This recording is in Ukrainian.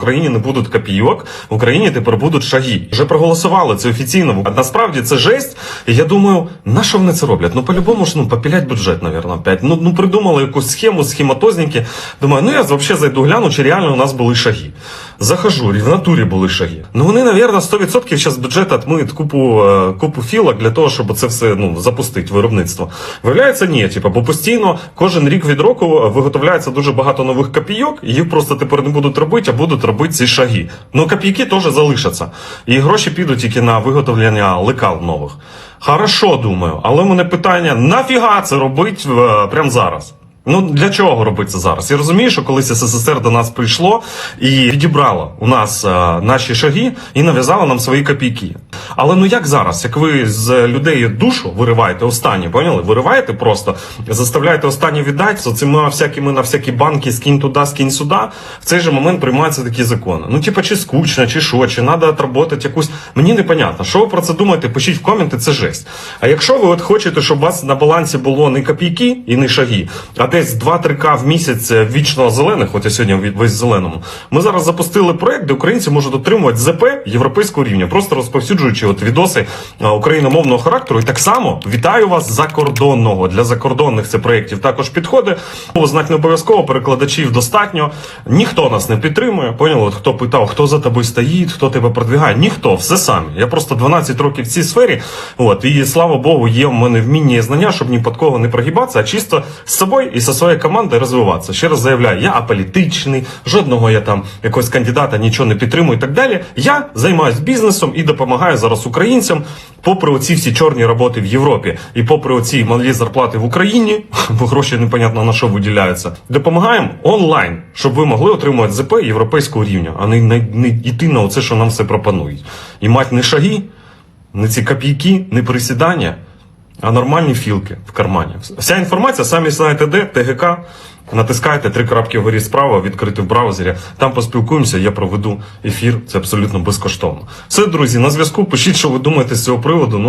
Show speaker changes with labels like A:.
A: В Україні не будуть копійок, в Україні тепер будуть шаги. Вже проголосували це офіційно. А насправді це жесть. І я думаю, на що вони це роблять? Ну по-любому ж ну попілять бюджет, навірно, опять. Ну, ну придумали якусь схему, схематозники. Думаю, ну я взагалі зайду гляну, чи реально у нас були шаги. Захожу, в натурі були шаги. Ну вони, навірно, 100% зараз бюджет отмиють купу, е, купу філок для того, щоб це все ну запустити виробництво. Виявляється, ні, типу, бо постійно кожен рік від року виготовляється дуже багато нових копійок, і їх просто тепер не будуть робити, а будуть робити ці шаги. Ну копійки теж залишаться. І гроші підуть тільки на виготовлення лекал нових. Хорошо, думаю, але у мене питання: нафіга це робить е, прямо зараз? Ну для чого робити це зараз? Я розумію, що колись СССР до нас прийшло і відібрало у нас е, наші шаги і нав'язало нам свої копійки. Але ну як зараз? Як ви з людей душу вириваєте останні, поняли? Вириваєте просто, заставляєте останні віддати з цими всякими на всякі банки, скинь туди, скинь сюди. В цей же момент приймаються такі закони. Ну, типа, чи скучно, чи що, чи треба отработати якусь. Мені непонятно. Що ви про це думаєте? Пишіть в коменти, це жесть. А якщо ви от хочете, щоб у вас на балансі було не копійки і не шаги, а десь 2-3к в місяць е, вічно зелених, от я сьогодні весь зеленому. Ми зараз запустили проект, де українці можуть отримувати ЗП європейського рівня, просто розповсюджуючи от відоси е, україномовного характеру. І так само вітаю вас закордонного. Для закордонних це проєктів також підходить. Знак не обов'язково, перекладачів достатньо. Ніхто нас не підтримує. Поняли? От хто питав, хто за тобою стоїть, хто тебе продвигає? Ніхто, все самі. Я просто 12 років в цій сфері. От і слава Богу, є в мене вміння і знання, щоб ні під кого не прогибатися, а чисто з собою і зі своєю командою розвиватися. Ще раз заявляю, я аполітичний, жодного я там якогось кандидата нічого не підтримую і так далі. Я займаюся бізнесом і допомагаю зараз українцям, попри оці всі чорні роботи в Європі і попри оці малі зарплати в Україні, бо гроші непонятно на що виділяються. Допомагаємо онлайн, щоб ви могли отримувати ЗП європейського рівня, а не, не, не йти на оце, що нам все пропонують. І мати не шаги, не ці копійки, не присідання, а нормальні філки в кармані. Вся інформація самі знаєте де, ТГК. Натискайте три крапки вгорі справа, відкрити в браузері. Там поспілкуємося, я проведу ефір. Це абсолютно безкоштовно. Все, друзі, на зв'язку. Пишіть, що ви думаєте з цього приводу. Ну